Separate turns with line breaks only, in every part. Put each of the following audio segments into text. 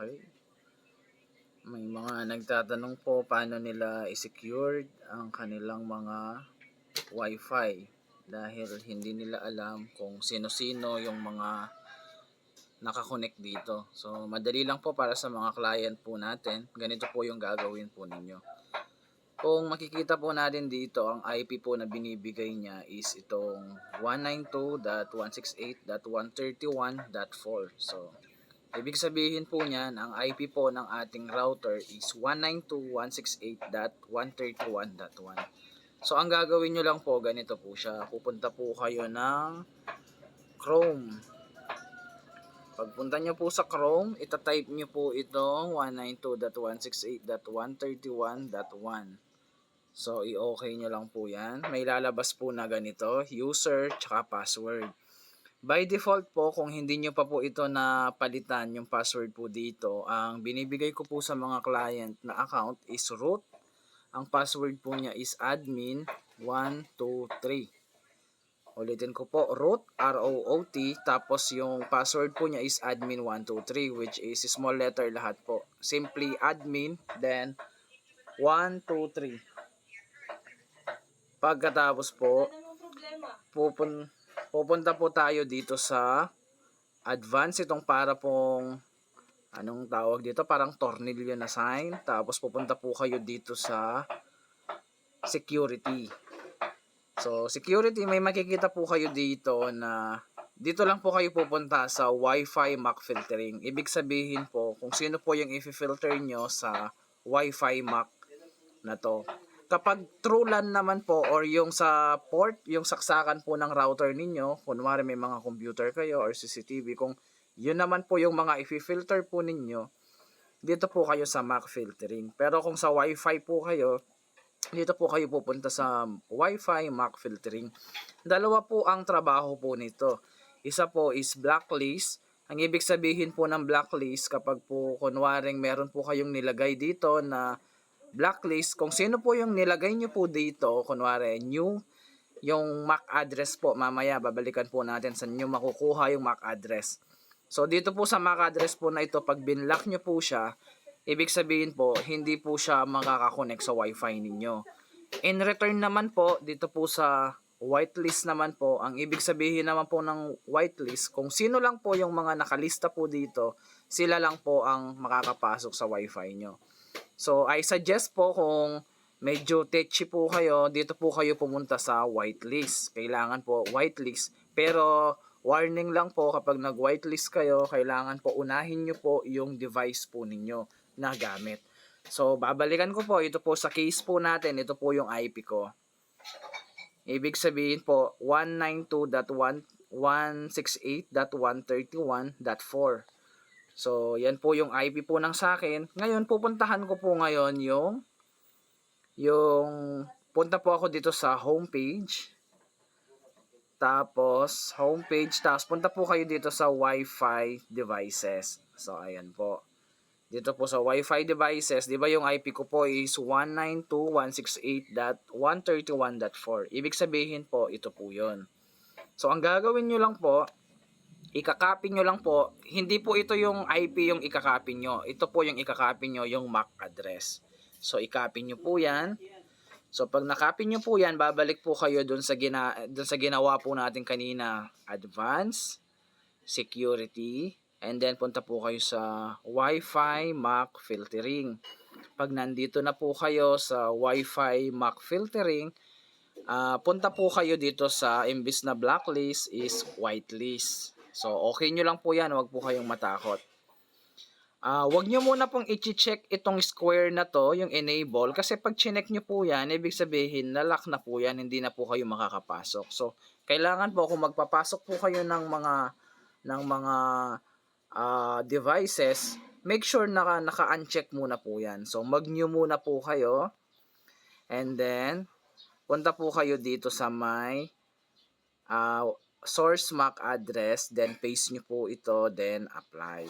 Okay. May mga nagtatanong po paano nila i-secured ang kanilang mga wifi dahil hindi nila alam kung sino-sino yung mga nakakonect dito. So, madali lang po para sa mga client po natin. Ganito po yung gagawin po ninyo. Kung makikita po natin dito, ang IP po na binibigay niya is itong 192.168.131.4. So, ibig sabihin po niyan, ang IP po ng ating router is 192.168.131.1. So, ang gagawin nyo lang po, ganito po siya. Pupunta po kayo ng Chrome. Pagpunta nyo po sa Chrome, itatype nyo po itong 192.168.131.1. So, i-okay nyo lang po yan. May lalabas po na ganito, user, tsaka password. By default po, kung hindi nyo pa po ito na palitan yung password po dito, ang binibigay ko po sa mga client na account is root. Ang password po niya is admin123. Ulitin ko po, root, R-O-O-T, tapos yung password po niya is admin123, which is small letter lahat po. Simply admin, then 123. Pagkatapos po, pupun pupunta po tayo dito sa advance itong para pong anong tawag dito? Parang tornilyo na sign. Tapos pupunta po kayo dito sa security. So security may makikita po kayo dito na dito lang po kayo pupunta sa Wi-Fi MAC filtering. Ibig sabihin po kung sino po yung i-filter nyo sa Wi-Fi MAC na to kapag true LAN naman po or yung sa port, yung saksakan po ng router ninyo, kunwari may mga computer kayo or CCTV, kung yun naman po yung mga i-filter po ninyo, dito po kayo sa MAC filtering. Pero kung sa Wi-Fi po kayo, dito po kayo pupunta sa Wi-Fi MAC filtering. Dalawa po ang trabaho po nito. Isa po is blacklist. Ang ibig sabihin po ng blacklist kapag po kunwaring meron po kayong nilagay dito na blacklist, kung sino po yung nilagay nyo po dito, kunwari, new, yung MAC address po, mamaya babalikan po natin sa nyo makukuha yung MAC address. So, dito po sa MAC address po na ito, pag binlock nyo po siya, ibig sabihin po, hindi po siya makakakonect sa wifi ninyo. In return naman po, dito po sa whitelist naman po, ang ibig sabihin naman po ng whitelist, kung sino lang po yung mga nakalista po dito, sila lang po ang makakapasok sa wifi nyo. So, I suggest po kung medyo tetchy po kayo, dito po kayo pumunta sa whitelist. Kailangan po whitelist. Pero, warning lang po kapag nag-whitelist kayo, kailangan po unahin nyo po yung device po ninyo na gamit. So, babalikan ko po, ito po sa case po natin, ito po yung IP ko. Ibig sabihin po, 192.168.131.4. So, yan po yung IP po ng sa akin. Ngayon, pupuntahan ko po ngayon yung yung punta po ako dito sa homepage. Tapos, homepage. Tapos, punta po kayo dito sa Wi-Fi devices. So, ayan po. Dito po sa Wi-Fi devices, di ba yung IP ko po is 192.168.131.4. Ibig sabihin po, ito po yun. So, ang gagawin nyo lang po, ikakopy nyo lang po, hindi po ito yung IP yung ikakopy nyo. Ito po yung ikakopy nyo, yung MAC address. So, ikopy nyo po yan. So, pag nakopy nyo po yan, babalik po kayo dun sa, gina, dun sa ginawa po natin kanina. Advance, Security, and then punta po kayo sa Wi-Fi MAC filtering. Pag nandito na po kayo sa Wi-Fi MAC filtering, uh, punta po kayo dito sa imbis na blacklist is whitelist. So, okay nyo lang po yan. Huwag po kayong matakot. Uh, wag nyo muna pong i-check itong square na to, yung enable, kasi pag chinek nyo po yan, ibig sabihin, nalock na po yan, hindi na po kayo makakapasok. So, kailangan po kung magpapasok po kayo ng mga ng mga uh, devices, make sure naka, naka-uncheck muna po yan. So, mag-new muna po kayo. And then, punta po kayo dito sa may uh, source MAC address, then paste nyo po ito, then apply.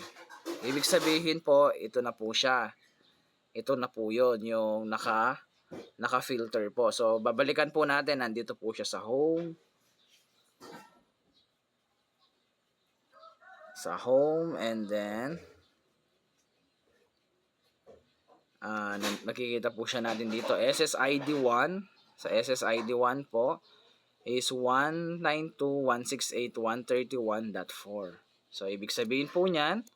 Ibig sabihin po, ito na po siya. Ito na po yon yung naka, naka-filter po. So, babalikan po natin, nandito po siya sa home. Sa home, and then, Ah, nan- nakikita po siya natin dito. SSID 1. Sa SSID 1 po is 192.168.131.4. So, ibig sabihin po niyan,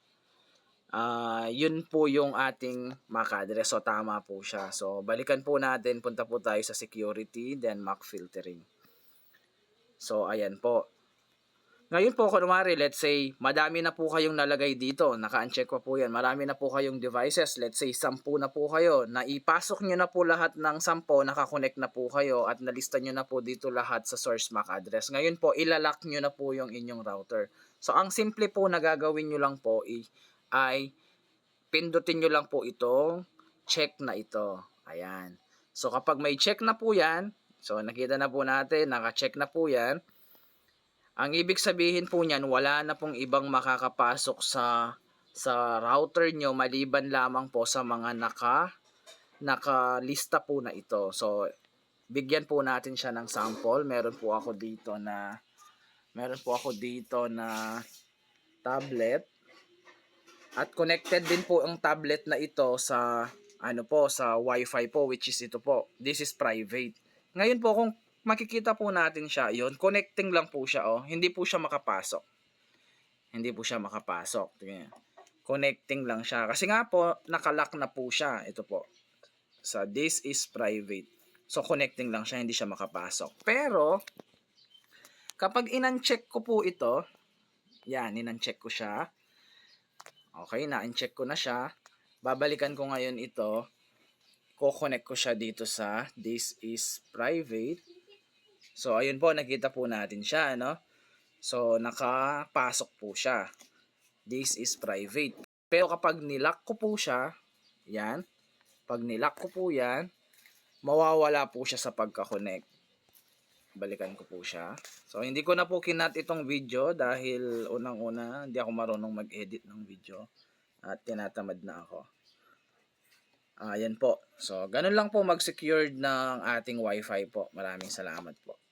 ah yun po yung ating MAC address. So, tama po siya. So, balikan po natin. Punta po tayo sa security, then MAC filtering. So, ayan po. Ngayon po, kunwari, let's say, madami na po kayong nalagay dito. Naka-uncheck pa po yan. Marami na po kayong devices. Let's say, 10 na po kayo. Naipasok nyo na po lahat ng 10, nakakonect na po kayo at nalista nyo na po dito lahat sa source MAC address. Ngayon po, ilalak nyo na po yung inyong router. So, ang simple po na gagawin nyo lang po ay pindutin nyo lang po itong check na ito. Ayan. So, kapag may check na po yan, so nakita na po natin, naka-check na po yan, ang ibig sabihin po niyan, wala na pong ibang makakapasok sa sa router nyo maliban lamang po sa mga naka nakalista po na ito. So, bigyan po natin siya ng sample. Meron po ako dito na meron po ako dito na tablet. At connected din po ang tablet na ito sa ano po sa Wi-Fi po which is ito po. This is private. Ngayon po kung makikita po natin siya, yon connecting lang po siya oh. Hindi po siya makapasok. Hindi po siya makapasok. Tingnan. Connecting lang siya. Kasi nga po, nakalock na po siya. Ito po. Sa this is private. So, connecting lang siya, hindi siya makapasok. Pero, kapag in-uncheck ko po ito, yan, in-uncheck ko siya. Okay, na-uncheck ko na siya. Babalikan ko ngayon ito. Ko-connect ko siya dito sa this is private. So, ayun po, nakita po natin siya, no? So, nakapasok po siya. This is private. Pero kapag nilock ko po siya, yan, pag nilock ko po yan, mawawala po siya sa pagka-connect. Balikan ko po siya. So, hindi ko na po kinat itong video dahil unang-una, hindi ako marunong mag-edit ng video. At tinatamad na ako. Ayan po. So, ganun lang po mag-secured ng ating wifi po. Maraming salamat po.